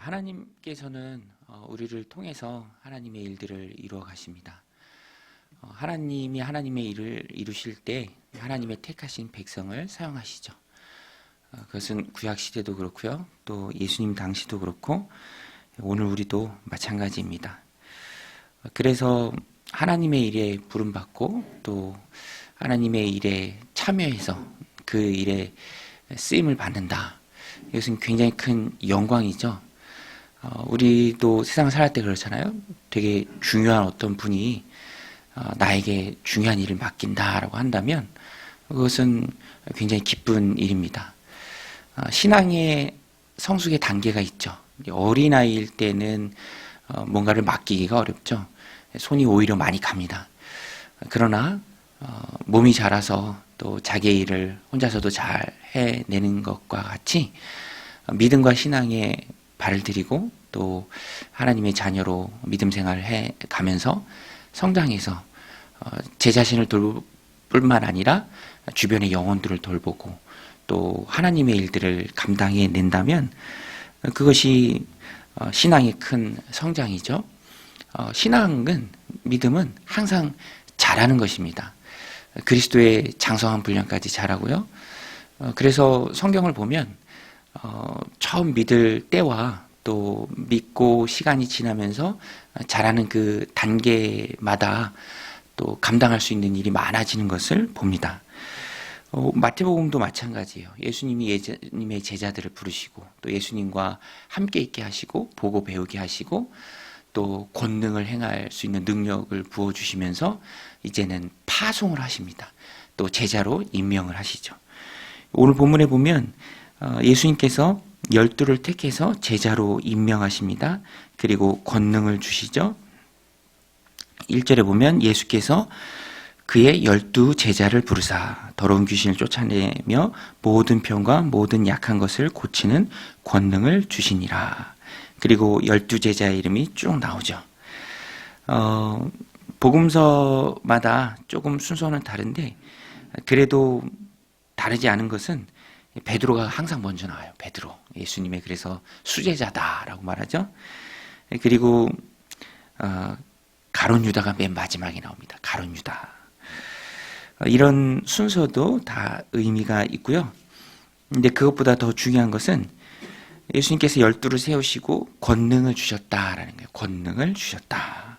하나님께서는 어, 우리를 통해서 하나님의 일들을 이루어 가십니다. 어, 하나님이 하나님의 일을 이루실 때 하나님의 택하신 백성을 사용하시죠. 어, 그것은 구약 시대도 그렇고요. 또 예수님 당시도 그렇고 오늘 우리도 마찬가지입니다. 어, 그래서 하나님의 일에 부름 받고 또 하나님의 일에 참여해서 그 일에 쓰임을 받는다. 이것은 굉장히 큰 영광이죠. 어, 우리도 세상을 살할 때 그렇잖아요. 되게 중요한 어떤 분이 어, 나에게 중요한 일을 맡긴다라고 한다면 그것은 굉장히 기쁜 일입니다. 어, 신앙의 성숙의 단계가 있죠. 어린아이일 때는 어, 뭔가를 맡기기가 어렵죠. 손이 오히려 많이 갑니다. 그러나 어, 몸이 자라서 또 자기의 일을 혼자서도 잘 해내는 것과 같이 믿음과 신앙에 발을 들이고 또 하나님의 자녀로 믿음 생활을 해 가면서 성장해서 어, 제 자신을 돌볼 뿐만 아니라 주변의 영혼들을 돌보고 또 하나님의 일들을 감당해 낸다면 그것이 어, 신앙의 큰 성장이죠. 어, 신앙은 믿음은 항상 잘하는 것입니다. 그리스도의 장성한 분량까지 잘하고요. 그래서 성경을 보면 어, 처음 믿을 때와 또 믿고 시간이 지나면서 자라는 그 단계마다 또 감당할 수 있는 일이 많아지는 것을 봅니다. 어, 마태복음도 마찬가지예요. 예수님이 예수님의 제자들을 부르시고 또 예수님과 함께 있게 하시고 보고 배우게 하시고 또 권능을 행할 수 있는 능력을 부어 주시면서 이제는 파송을 하십니다. 또 제자로 임명을 하시죠. 오늘 본문에 보면 어, 예수님께서 열두를 택해서 제자로 임명하십니다. 그리고 권능을 주시죠. 1절에 보면 예수께서 그의 열두 제자를 부르사 더러운 귀신을 쫓아내며 모든 병과 모든 약한 것을 고치는 권능을 주시니라. 그리고 열두 제자의 이름이 쭉 나오죠. 어, 복음서마다 조금 순서는 다른데 그래도 다르지 않은 것은 베드로가 항상 먼저 나와요. 베드로. 예수님의 그래서 수제자다라고 말하죠. 그리고 어, 가론 유다가 맨 마지막에 나옵니다. 가론 유다. 어, 이런 순서도 다 의미가 있고요. 근데 그것보다 더 중요한 것은 예수님께서 열두를 세우시고 권능을 주셨다라는 거예요. 권능을 주셨다.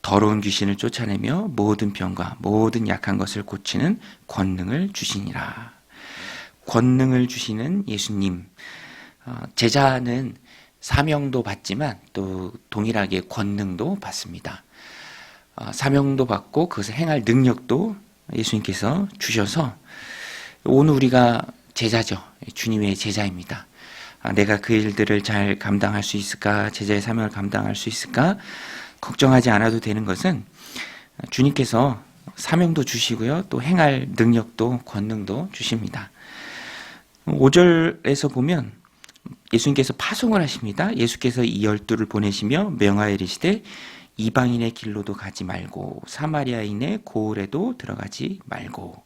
더러운 귀신을 쫓아내며 모든 병과 모든 약한 것을 고치는 권능을 주시니라. 권능을 주시는 예수님. 어, 제자는 사명도 받지만 또 동일하게 권능도 받습니다. 어, 사명도 받고 그것을 행할 능력도 예수님께서 주셔서 오늘 우리가 제자죠. 주님의 제자입니다. 아, 내가 그 일들을 잘 감당할 수 있을까? 제자의 사명을 감당할 수 있을까? 걱정하지 않아도 되는 것은 주님께서 사명도 주시고요. 또 행할 능력도 권능도 주십니다. 5절에서 보면 예수님께서 파송을 하십니다. 예수께서 이 열두를 보내시며 명하여 이르시되 이방인의 길로도 가지 말고 사마리아인의 고을에도 들어가지 말고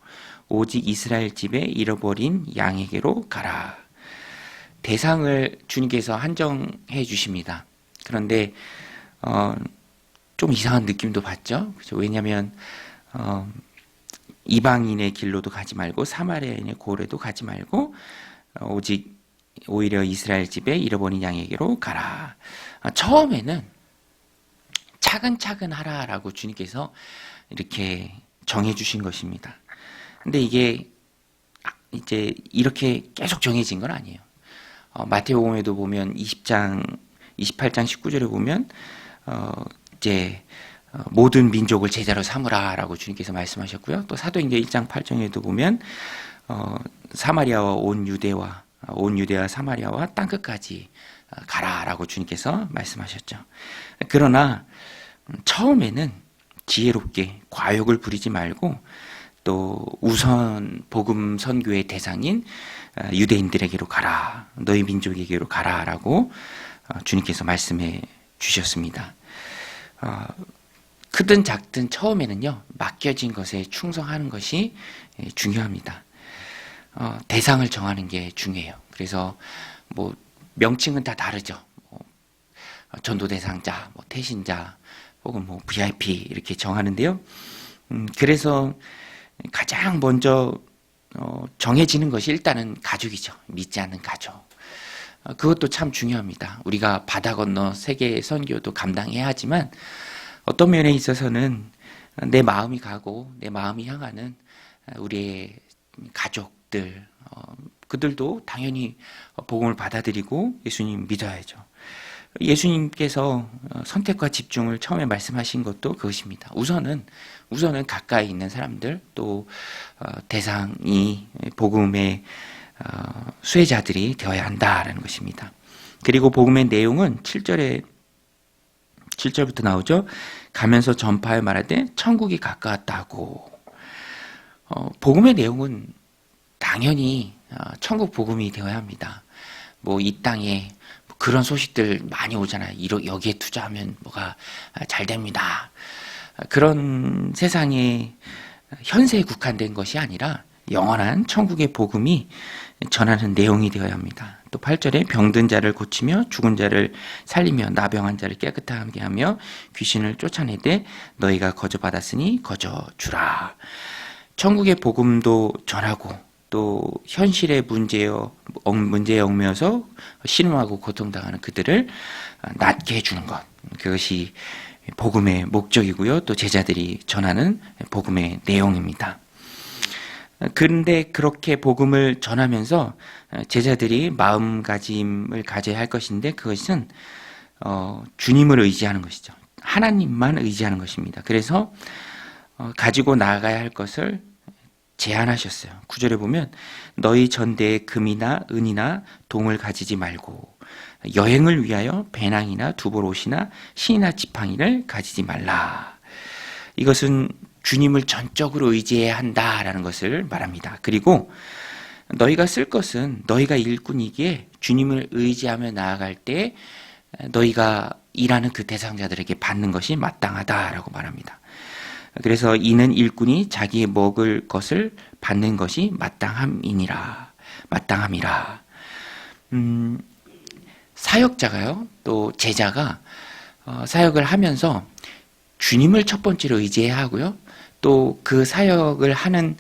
오직 이스라엘 집에 잃어버린 양에게로 가라. 대상을 주님께서 한정해 주십니다. 그런데 어, 좀 이상한 느낌도 받죠. 그렇죠? 왜냐하면 어, 이방인의 길로도 가지 말고 사마리아인의 고래도 가지 말고 어, 오직 오히려 이스라엘 집에 잃어버린 양에게로 가라. 아, 처음에는 차근차근 하라라고 주님께서 이렇게 정해 주신 것입니다. 근데 이게 이제 이렇게 계속 정해진 건 아니에요. 어, 마태복음에도 보면 20장 28장 19절에 보면 어, 이제 어, 모든 민족을 제자로 삼으라라고 주님께서 말씀하셨고요. 또 사도행전 1장 8장에도 보면 어, 사마리아와 온 유대와 온 유대와 사마리아와 땅 끝까지 어, 가라라고 주님께서 말씀하셨죠. 그러나 음, 처음에는 지혜롭게 과욕을 부리지 말고 또 우선 복음 선교의 대상인 어, 유대인들에게로 가라, 너희 민족에게로 가라라고 주님께서 말씀해 주셨습니다. 크든 작든 처음에는요, 맡겨진 것에 충성하는 것이 예, 중요합니다. 어, 대상을 정하는 게 중요해요. 그래서 뭐 명칭은 다 다르죠. 어, 전도 대상자, 뭐 태신자, 혹은 뭐 VIP 이렇게 정하는데요. 음, 그래서 가장 먼저 어, 정해지는 것이 일단은 가족이죠. 믿지 않는 가족. 어, 그것도 참 중요합니다. 우리가 바다 건너 세계 선교도 감당해야 하지만 어떤 면에 있어서는 내 마음이 가고 내 마음이 향하는 우리의 가족들 어, 그들도 당연히 복음을 받아들이고 예수님 믿어야죠. 예수님께서 어, 선택과 집중을 처음에 말씀하신 것도 그것입니다. 우선은 우선은 가까이 있는 사람들 또 어, 대상이 복음의 어, 수혜자들이 되어야 한다라는 것입니다. 그리고 복음의 내용은 7절에 7절부터 나오죠. 가면서 전파해 말하되 천국이 가까웠다고. 어, 복음의 내용은 당연히 어, 천국 복음이 되어야 합니다. 뭐 이 땅에 그런 소식들 많이 오잖아요. 여기에 투자하면 뭐가 잘 됩니다. 그런 세상에 현세에 국한된 것이 아니라 영원한 천국의 복음이 전하는 내용이 되어야 합니다. 또 8절에 병든 자를 고치며 죽은 자를 살리며 나병한 자를 깨끗하게 하며 귀신을 쫓아내되 너희가 거저 받았으니 거저 주라. 천국의 복음도 전하고 또 현실의 문제여 문제에 얽매여서 신음하고 고통당하는 그들을 낫게 해주는 것 그것이 복음의 목적이고요 또 제자들이 전하는 복음의 내용입니다. 그런데 그렇게 복음을 전하면서 제자들이 마음가짐을 가져야 할 것인데 그것은 어, 주님을 의지하는 것이죠. 하나님만 의지하는 것입니다. 그래서 어, 가지고 나가야 할 것을 제안하셨어요. 구절에 보면 너희 전대에 금이나 은이나 동을 가지지 말고 여행을 위하여 배낭이나 두벌 옷이나 신이나 지팡이를 가지지 말라. 이것은 주님을 전적으로 의지해야 한다라는 것을 말합니다. 그리고 너희가 쓸 것은 너희가 일꾼이기에 주님을 의지하며 나아갈 때 너희가 일하는 그 대상자들에게 받는 것이 마땅하다라고 말합니다. 그래서 이는 일꾼이 자기의 먹을 것을 받는 것이 마땅함이니라. 마땅함이라. 음, 사역자가요, 또 제자가 어, 사역을 하면서 주님을 첫 번째로 의지해야 하고요. 또 그 사역을 하는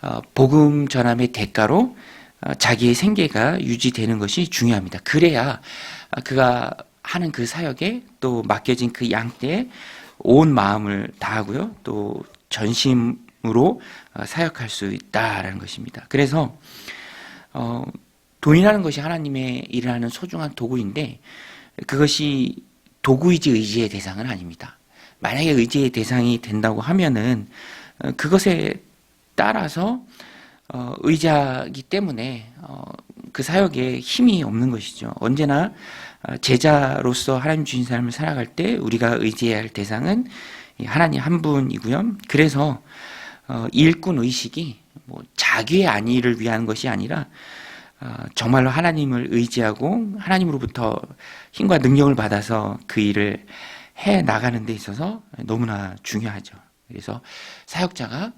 어, 복음 전함의 대가로 어, 자기의 생계가 유지되는 것이 중요합니다. 그래야 그가 하는 그 사역에 또 맡겨진 그 양떼에 온 마음을 다하고요. 또 전심으로 어, 사역할 수 있다라는 것입니다. 그래서 어, 돈이라는 것이 하나님의 일을 하는 소중한 도구인데 그것이 도구이지 의지의 대상은 아닙니다. 만약에 의지의 대상이 된다고 하면은 어, 그것에 따라서 어, 의자기 때문에 어, 그 사역에 힘이 없는 것이죠. 언제나 어, 제자로서 하나님 주신 삶을 살아갈 때 우리가 의지해야 할 대상은 하나님 한 분이고요. 그래서 어, 일꾼 의식이 뭐 자기의 안위를 위한 것이 아니라 어, 정말로 하나님을 의지하고 하나님으로부터 힘과 능력을 받아서 그 일을 해 나가는 데 있어서 너무나 중요하죠. 그래서 사역자가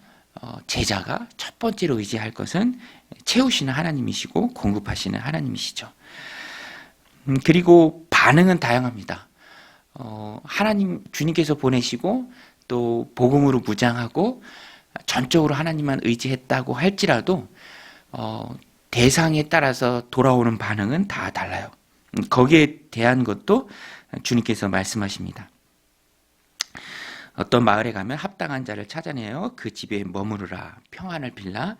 제자가 첫 번째로 의지할 것은 채우시는 하나님이시고 공급하시는 하나님이시죠. 음, 그리고 반응은 다양합니다. 어, 하나님 주님께서 보내시고 또 복음으로 무장하고 전적으로 하나님만 의지했다고 할지라도 어, 대상에 따라서 돌아오는 반응은 다 달라요. 음, 거기에 대한 것도 주님께서 말씀하십니다. 어떤 마을에 가면 합당한 자를 찾아내어 그 집에 머무르라 평안을 빌라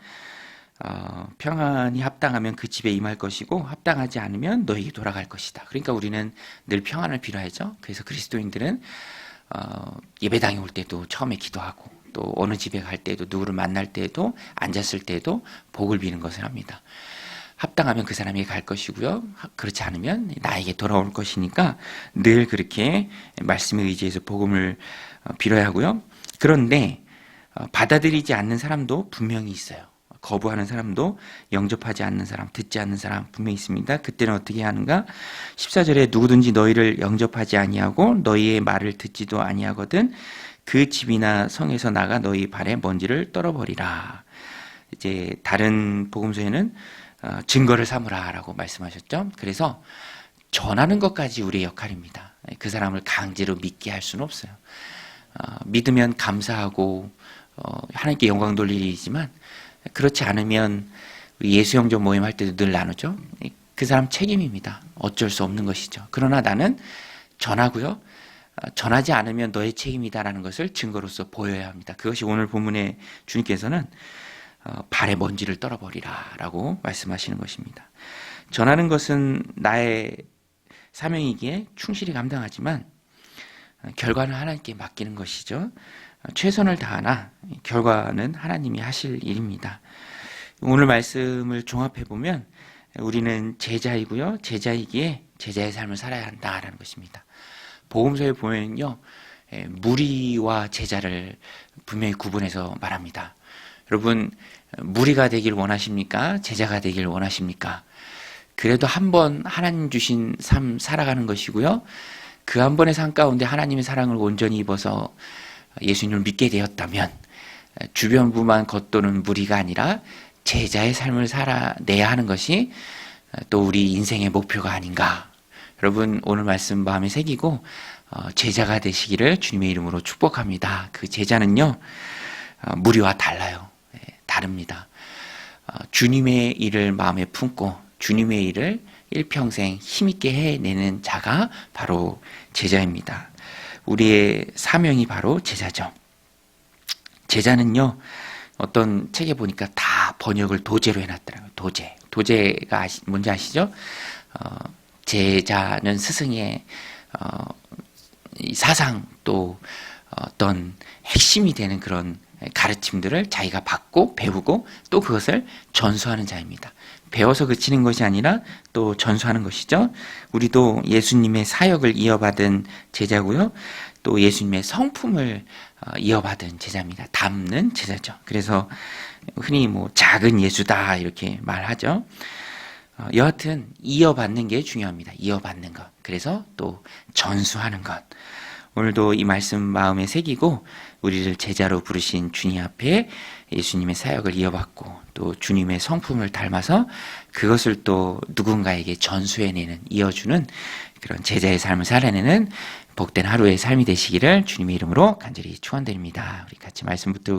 어, 평안이 합당하면 그 집에 임할 것이고 합당하지 않으면 너에게 돌아갈 것이다. 그러니까 우리는 늘 평안을 빌어야죠. 그래서 그리스도인들은 어, 예배당에 올 때도 처음에 기도하고 또 어느 집에 갈 때도 누구를 만날 때도 앉았을 때도 복을 비는 것을 합니다. 합당하면 그 사람에게 갈 것이고요. 그렇지 않으면 나에게 돌아올 것이니까 늘 그렇게 말씀에 의지해서 복음을 어, 빌어야 하고요. 그런데 어, 받아들이지 않는 사람도 분명히 있어요. 거부하는 사람도 영접하지 않는 사람, 듣지 않는 사람 분명히 있습니다. 그때는 어떻게 하는가? 14절에 누구든지 너희를 영접하지 아니하고 너희의 말을 듣지도 아니하거든 그 집이나 성에서 나가 너희 발에 먼지를 떨어버리라. 이제 다른 복음서에는 어, 증거를 삼으라라고 말씀하셨죠. 그래서 전하는 것까지 우리의 역할입니다. 그 사람을 강제로 믿게 할 수는 없어요. 어, 믿으면 감사하고 어, 하나님께 영광 돌릴 일이지만 그렇지 않으면 예수 형제 모임 할 때도 늘 나누죠. 그 사람 책임입니다. 어쩔 수 없는 것이죠. 그러나 나는 전하고요. 어, 전하지 않으면 너의 책임이다라는 것을 증거로서 보여야 합니다. 그것이 오늘 본문에 주님께서는 어, 발에 먼지를 떨어버리라라고 말씀하시는 것입니다. 전하는 것은 나의 사명이기에 충실히 감당하지만 어, 결과는 하나님께 맡기는 것이죠. 어, 최선을 다하나 결과는 하나님이 하실 일입니다. 오늘 말씀을 종합해 보면 우리는 제자이고요. 제자이기에 제자의 삶을 살아야 한다라는 것입니다. 복음서에 보면요. 에, 무리와 제자를 분명히 구분해서 말합니다. 여러분 무리가 되길 원하십니까? 제자가 되길 원하십니까? 그래도 한 번 하나님 주신 삶 살아가는 것이고요. 그 한 번의 삶 가운데 하나님의 사랑을 온전히 입어서 예수님을 믿게 되었다면 주변부만 겉도는 무리가 아니라 제자의 삶을 살아내야 하는 것이 또 우리 인생의 목표가 아닌가. 여러분 오늘 말씀 마음에 새기고 어, 제자가 되시기를 주님의 이름으로 축복합니다. 그 제자는요 어, 무리와 달라요. 예, 다릅니다. 어, 주님의 일을 마음에 품고 주님의 일을 일평생 힘있게 해내는 자가 바로 제자입니다. 우리의 사명이 바로 제자죠. 제자는요, 어떤 책에 보니까 다 번역을 도제로 해놨더라고요. 도제. 도제가 아시, 뭔지 아시죠? 어, 제자는 스승의 어, 이 사상 또 어떤 핵심이 되는 그런 가르침들을 자기가 받고 배우고 또 그것을 전수하는 자입니다. 배워서 그치는 것이 아니라 또 전수하는 것이죠. 우리도 예수님의 사역을 이어받은 제자고요. 또 예수님의 성품을 어, 이어받은 제자입니다. 담는 제자죠. 그래서 흔히 뭐 작은 예수다 이렇게 말하죠. 어, 여하튼 이어받는 게 중요합니다. 이어받는 것. 그래서 또 전수하는 것. 오늘도 이 말씀 마음에 새기고 우리를 제자로 부르신 주님 앞에 예수님의 사역을 이어받고 또 주님의 성품을 닮아서 그것을 또 누군가에게 전수해내는 이어주는 그런 제자의 삶을 살아내는 복된 하루의 삶이 되시기를 주님의 이름으로 간절히 축원드립니다. 우리 같이 말씀 붙들고